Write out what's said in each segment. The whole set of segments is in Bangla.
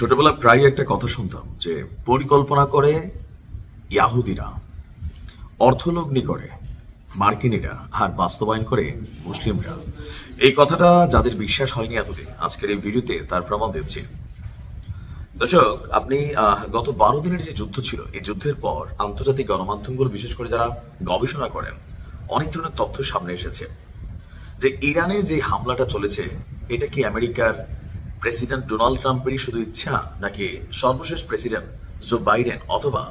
ছোটবেলায় প্রায় একটা কথা শুনতাম যে, পরিকল্পনা করে ইয়াহুদিরা, অর্থলগ্নি করে মার্কিনীরা আর বাস্তবায়ন করে মুসলিমরা। এই কথাটা যাদের বিশ্বাস হয়নি এতদিন, আজকের এই ভিডিওতে তার প্রমাণ দিচ্ছি। দর্শক, আপনি গত বারো দিনের যে যুদ্ধ ছিল, এই যুদ্ধের পর আন্তর্জাতিক গণমাধ্যমগুলো, বিশেষ করে যারা গবেষণা করেন, অনেক ধরনের তথ্য সামনে এসেছে। যে ইরানে যে হামলাটা চলেছে, এটা কি আমেরিকার প্রেসিডেন্ট ডোনাল্ড ট্রাম্পেরই শুধু ইচ্ছা নাকি সর্বশেষ প্রেসিডেন্ট জো বাইডেন অথবা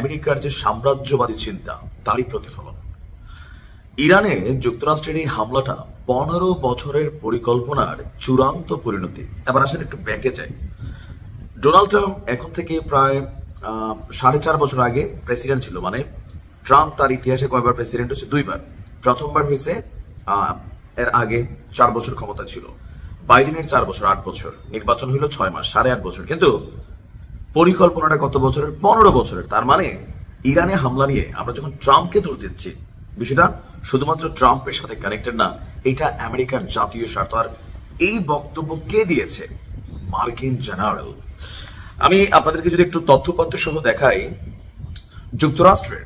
আমেরিকার যে সাম্রাজ্যবাদী চিন্তা, তারই প্রতিফলন। ইরানে যুক্তরাষ্ট্রের এই হামলাটা পনেরো বছরের পরিকল্পনার চূড়ান্ত পরিণতি। এবার আসেন একটু ব্যাকে যাই। ডোনাল্ড ট্রাম্প এখন থেকে প্রায় সাড়ে চার বছর আগে প্রেসিডেন্ট ছিল মানে ট্রাম্প তার ইতিহাসে কয়বার প্রেসিডেন্ট হয়েছে? দুইবার। প্রথমবার হয়েছে এর আগে চার বছর ক্ষমতা ছিল। বাইডেনের চার বছর, আট বছর, নির্বাচন হইল ছয় মাস, সাড়ে আট বছর। কিন্তু পরিকল্পনাটা কত বছরের? পনেরো বছরের। তার মানে ইরানে হামলা নিয়ে আমরা যখন ট্রাম্পকে দোষ দিচ্ছি, বিষয়টা শুধুমাত্র ট্রাম্পের সাথে কানেক্টেড না, এটা আমেরিকার জাতীয় স্বার্থ। আর এই বক্তব্য কে দিয়েছে? মার্কিন জেনারেল। আমি আপনাদেরকে যদি একটু তথ্যপত্র সহ দেখাই যুক্তরাষ্ট্রের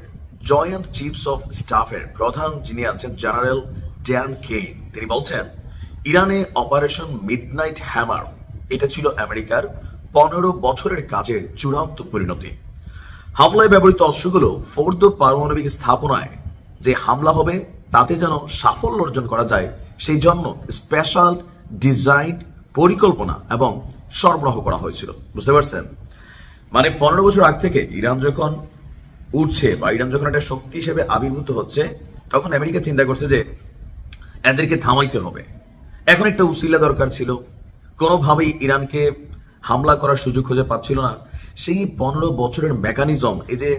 জয়েন্ট চিফস অফ স্টাফের প্রধান যিনি আছেন জেনারেল ড্যান কেইন, তিনি বলছেন ইরানে অপারেশন মিডনাইট হ্যামার, এটা ছিল আমেরিকার পনেরো বছরের কাজের চূড়ান্ত পরিণতি। হামলায় ব্যবহৃত অস্ত্রগুলো ফোর্দ পারমাণবিক স্থাপনায়। যে হামলা হবে, তাতে যেন সাফল্য অর্জন করা যায়, সেই জন্য স্পেশাল ডিজাইন পরিকল্পনা এবং সরবরাহ করা হয়েছিল। বুঝতে পারছেন? মানে পনেরো বছর আগ থেকে ইরান যখন উঠছে বা ইরান যখন একটা শক্তি হিসেবে আবির্ভূত হচ্ছে, তখন আমেরিকা চিন্তা করছে যে, এদেরকে থামাইতে হবে। এখন একটা উসিলা দরকার ছিল। কোনোভাবেই ইরানকে হামলা করার সুযোগ খুঁজে পাচ্ছিল না। সেই পনেরো বছরের মেকানিজম এই যে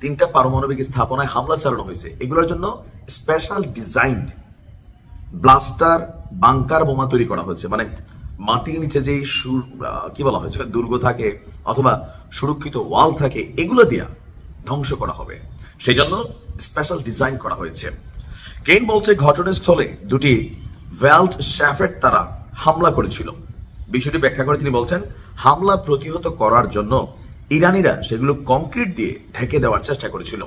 তিনটা পারমাণবিক স্থাপনায় হামলা চালানো হয়েছে, এগুলোর জন্য স্পেশাল ডিজাইন ব্লাস্টার বাংকার বোমা তৈরি করা হয়েছে। মানে মাটির নিচে যেই সুর কি বলা হয়েছে দুর্গ থাকে অথবা সুরক্ষিত ওয়াল থাকে, এগুলো দিয়া ধ্বংস করা হবে। সেই জন্য স্পেশাল ডিজাইন করা হয়েছে। কেন বলছে, ঘটনাস্থলে দুটি ভ্যাল্ট শ্যাফেট তারা হামলা করেছিল। বিষয়টি ব্যাখ্যা করে তিনি বলছেন, হামলা প্রতিহত করার জন্য ইরানিরা সেগুলো কংক্রিট দিয়ে ঢেকে দেওয়ার চেষ্টা করেছিল।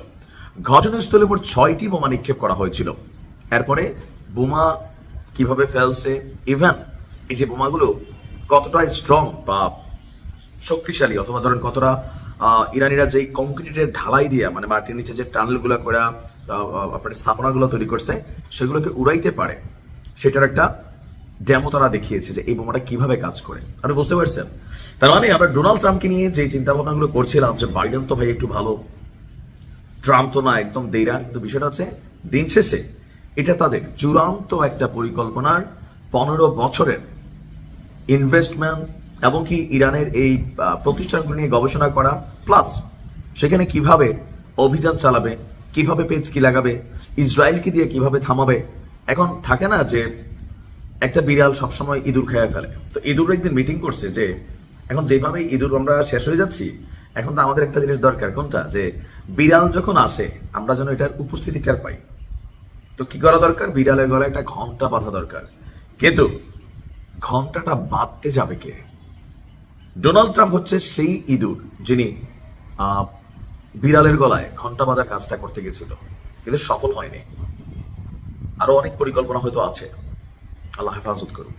ঘটনাস্থলে মোট ছয়টি বোমা নিক্ষেপ করা হয়েছিল। এরপরে বোমা কীভাবে ফেলছে, ইভেন, এই যে বোমাগুলো কতটা স্ট্রং বা শক্তিশালী অথবা ধরেন কতটা ইরানিরা যেই কংক্রিটের ঢালাই দিয়ে মানে মাটির নিচে যে টানেলগুলো করে আপনার স্থাপনাগুলো তৈরি করছে, সেগুলোকে উড়াইতে পারে। সেটার একটা ডেমো তারা দেখিয়েছে যে এই বোমাটা কীভাবে কাজ করে। আপনি বুঝতে পারছেন? তার মানে আমরা ডোনাল্ড ট্রাম্পকে নিয়ে যে চিন্তা ভাবনাগুলো করছিলাম যে বাইডেন তো ভাই একটু ভালো, ট্রাম্প তো না, একদম দেইরা, কিন্তু বিষয়টা হচ্ছে দিন শেষে এটা তাদের চূড়ান্ত একটা পরিকল্পনার পনেরো বছরের ইনভেস্টমেন্ট এবং কি ইরানের এই প্রতিষ্ঠানগুলো নিয়ে গবেষণা করা প্লাস সেখানে কীভাবে অভিযান চালাবে, কীভাবে পেজকি লাগাবে, ইসরায়েলকে দিয়ে কীভাবে থামাবে এখন থাকে না যে একটা বিড়াল সবসময় ইঁদুর খেয়ে ফেলে। তো ইঁদুর একদিন মিটিং করছে যে এখন যেভাবে ইঁদুর আমরা শেষ হয়ে যাচ্ছি, এখন তো আমাদের একটা জিনিস দরকার, কোনটা? যে বিড়াল যখন আসে, আমরা যেন এটার উপস্থিতি টের পাই। তো কি করা দরকার? বিড়ালের গলায় একটা ঘণ্টা বাঁধা দরকার। কিন্তু ঘন্টাটা বাঁধতে যাবে কে? ডোনাল্ড ট্রাম্প হচ্ছে সেই ইঁদুর যিনি বিড়ালের গলায় ঘণ্টা বাঁধার কাজটা করতে গেছিল। কিন্তু সফল হয়নি। আরও অনেক পরিকল্পনা হয়তো আছে। আল্লাহ হেফাজত করুন